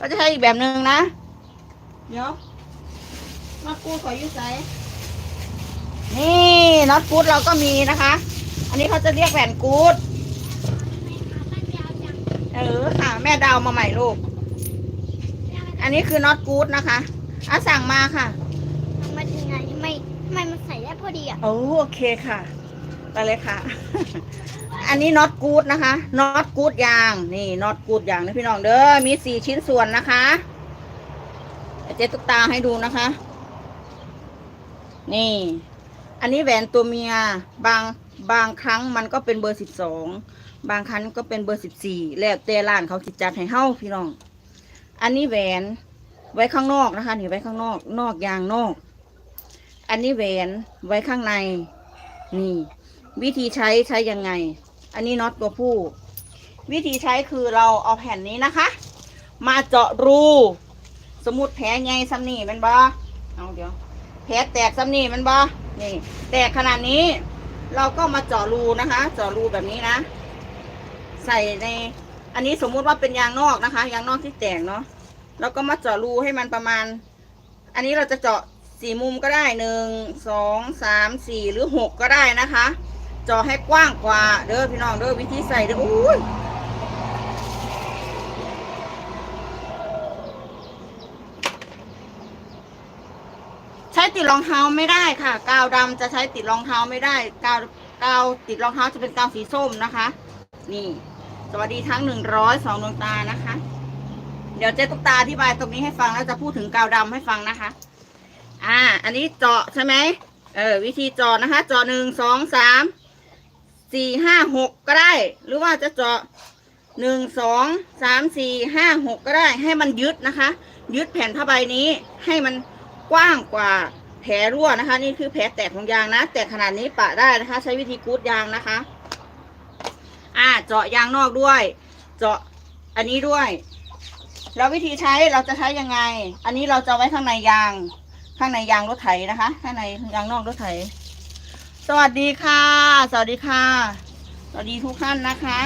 ก็จะใช้อีกแบบหนึ่งนะ เดี๋ยวน็อตกูดขออยุ่ใสนี่น็อตกูดเราก็มีนะคะ อันนี้เขาจะเรียกแหวนกูดเออค่ะแม่ดาวมาใหม่ลูก อันนี้คือน็อตกูดนะคะอะสั่งมาค่ะมันยังไงทำไมทำไมมันใส่ได้พอดีอะโอ้โอเคค่ะ ไปเลยค่ะ อันนี้น็อตกูดนะคะน็อตกูดยางนี่น็อตกูดยางนะพี่น้องเด้อมีสี่ชิ้นส่วนนะคะเจ๊ตุ๊กตาให้ดูนะคะ นี่ อันนี้แหวนตัวเมียบางบางครั้งมันก็เป็นเบอร์สิบสองบางครั้งก็เป็นเบอร์สิบสี่แล้วแต่ร้านเขาจิจัดให้เฮ้าพี่น้อง อันนี้แหวนไว้ข้างนอกนะคะนี่ไว้ข้างนอก นอกยางนอก อันนี้แหวนไว้ข้างใน นี่ วิธีใช้ใช้ยังไง อันนี้น็อตตัวผู้ วิธีใช้คือเราเอาแผ่นนี้นะคะ มาเจาะรู สมมุดแผลไงซ้ำนี่มันบอเอาเดี๋ยวแผลแตกซ้ำนี่มันบอนี่ แตกขนาดนี้ เราก็มาเจาะรูนะคะ เจาะรูแบบนี้นะ ใส่ใน อันนี้สมมุติว่าเป็นยางนอกนะคะ ยางนอกที่แตกเนาะแล้วก็มาเจาะรูให้มันประมาณ อันนี้เราจะเจาะสี่มุมก็ได้หนึ่งสองสามสี่หรือหกก็ได้นะคะ จาะให้กว้างกว่า เด้อพี่น้องเด้อวิธีใส่เด้ออุ้ยใช้ติดรองเท้าไม่ได้ค่ะ กาวดำจะใช้ติดรองเท้าไม่ได้ กาวกาวติดรองเท้าจะเป็นกาวสีส้มนะคะ นี่ สวัสดีทั้งหนึ่งร้อยสองดวงตานะคะ เดี๋ยวเจ๊ตุ๊กตาอธิบายตรงนี้ให้ฟังแล้วจะพูดถึงกาวดำให้ฟังนะคะ อ่า อันนี้เจาะใช่ไหมเออวิธีเจาะนะคะเจาะหนึ่งสองสาม สี่ห้าหกก็ได้ หรือว่าจะเจาะหนึ่งสองสามสี่ห้าหกก็ได้ ให้มันยึดนะคะ ยึดแผ่นผ้าใบนี้ให้มันกว้างกว่าแผลรั่วนะคะ นี่คือแผลแตกของยางนะ แต่ขนาดนี้ปะได้นะคะ ใช้วิธีกูดยางนะคะ อ่าเจาะยางนอกด้วย เจาะอันนี้ด้วย แล้ววิธีใช้เราจะใช้ยังไง อันนี้เราจะไว้ข้างในยาง ข้างในยางรถไถนะคะ ข้างในยางนอกรถไถ สวัสดีค่ะ สวัสดีค่ะ สวัสดีทุกท่านนะคะ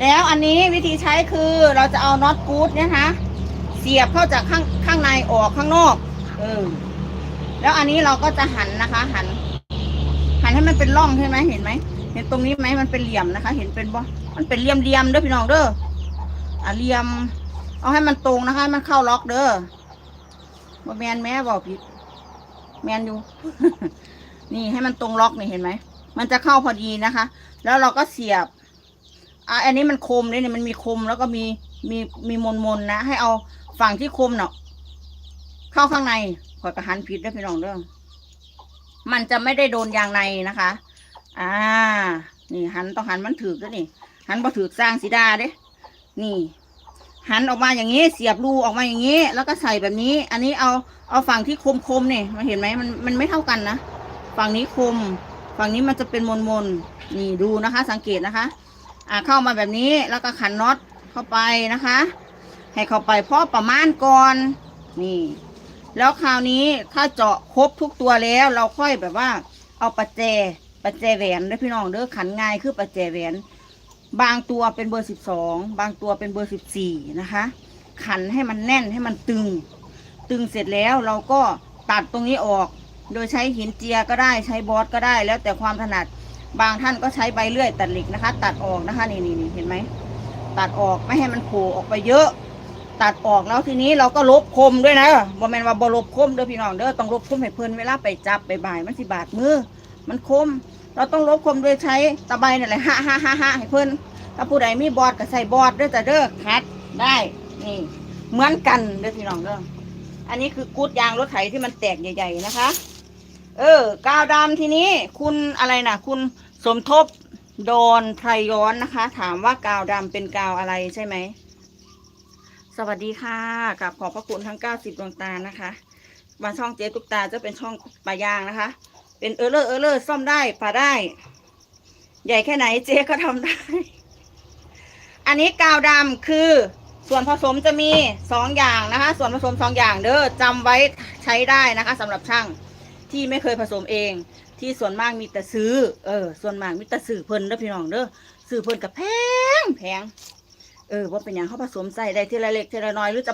แล้วอันนี้วิธีใช้คือเราจะเอาน็อตกู๊ดเนี่ยนะคะเสียบเข้าจากข้างข้างในออกข้างนอก เออ แล้วอันนี้เราก็จะหันนะคะ หัน หันให้มันเป็นร่องใช่ไหมเห็นไหมเห็นตรงนี้ไหมมันเป็นเหลี่ยมนะคะ เห็นเป็นบ่มันเป็นเหลี่ยมเลี่ยมเด้อพี่น้องเด้ออะเหลี่ยม เอาให้มันตรงนะคะให้มันเข้าล็อกเด้อบ่แมนแม่บอกผิดแมนอยู่ นี่ให้มันตรงล็อกนี่เห็นไหม มันจะเข้าพอดีนะคะ แล้วเราก็เสียบ อะอันนี้มันคมนี่นี่มันมีคมแล้วก็มีมีมีมนมนๆนะ ให้เอาฝั่งที่คมเนาะเข้าข้างในขอกระหันผิดด้วยพี่น้องเด้อมันจะไม่ได้โดนยางในนะคะ อ่า นี่หันต้องหันมันถือกด้วยนี่ หันบ่ถือสร้างสีดาเด้ นี่ หันออกมาอย่างนี้ เสียบรูออกมาอย่างนี้ แล้วก็ใส่แบบนี้ อันนี้เอาเอาฝั่งที่คมคมเนี่ยมาเห็นไหมมันมันไม่เท่ากันนะ ฝั่งนี้คม ฝั่งนี้มันจะเป็นมนมนนี่ดูนะคะ สังเกตนะคะ อ่าเข้ามาแบบนี้แล้วก็ขันน็อตเข้าไปนะคะ ให้เข้าไปพอประมาณก่อนนี่ แล้วคราวนี้ถ้าเจาะครบทุกตัวแล้ว เราค่อยแบบว่า เอาประแจประแจแหวนเด้พี่น้องเด้อขันง่ายคือประแจแหวน บางตัวเป็นเบอร์สิบสองบางตัวเป็นเบอร์สิบสี่นะคะ ขันให้มันแน่นให้มันตึง ตึงเสร็จแล้วเราก็ตัดตรงนี้ออก โดยใช้หินเจียก็ได้ใช้บอสก็ได้ แล้วแต่ความถนัดบางท่านก็ใช้ใบเลื่อยตัดเหล็กนะคะ ตัดออกนะคะนี่นี่นี่เห็นไหมตัดออกไม่ให้มันโผล่ออกไปเยอะ ตัดออกแล้วทีนี้เราก็ลบคมด้วยนะบ่แมนว่าบ่ลบคมเด้อพี่น้องเด้อต้องลบคมให้เพิ่นเวลาไปจับไปบ่ายมันสิบาดมือมันคม เราต้องลบคมโดยใช้ตะไบนั่นแหละฮะฮะฮะฮะให้เพิ่นถ้าผู้ใดมีบอร์ดก็ใส่บอร์ดเด้อจ้ะเด้อคัดได้นี่เหมือนกันเด้อพี่น้องเด้ออันนี้คือกูดยางรถไถที่มันแตกใหญ่ ๆ นะคะ เออ กาวดำทีนี้ คุณอะไรนะคุณสมทบโดนไพรย้อนนะคะ ถามว่ากาวดำเป็นกาวอะไรใช่ไหม สวัสดีค่ะกับขอบพระคุณทั้ง90ดวงตานะคะมาช่องเจ๊ตุ๊กตาจะเป็นช่องปลายางนะคะ เป็นเออเลอร์เออเลอร์ซ่อมได้ปาได้ ใหญ่แค่ไหนเจ๊ก็ทำได้ อันนี้กาวดำคือส่วนผสมจะมีสองอย่างนะคะ ส่วนผสมสองอย่างเด้อจำไว้ใช้ได้นะคะสำหรับช่าง ที่ไม่เคยผสมเอง ที่ส่วนมากมีแต่ซื้อ เออ ส่วนมากมีแต่ซื้อเพิ่นเด้อพี่น้องเด้อซื้อเพิ่นกับแพงแพงเออว่าเป็นอย่างเขาผสมใส่ได้ทีละเล็กทีละน้อยหรือจะ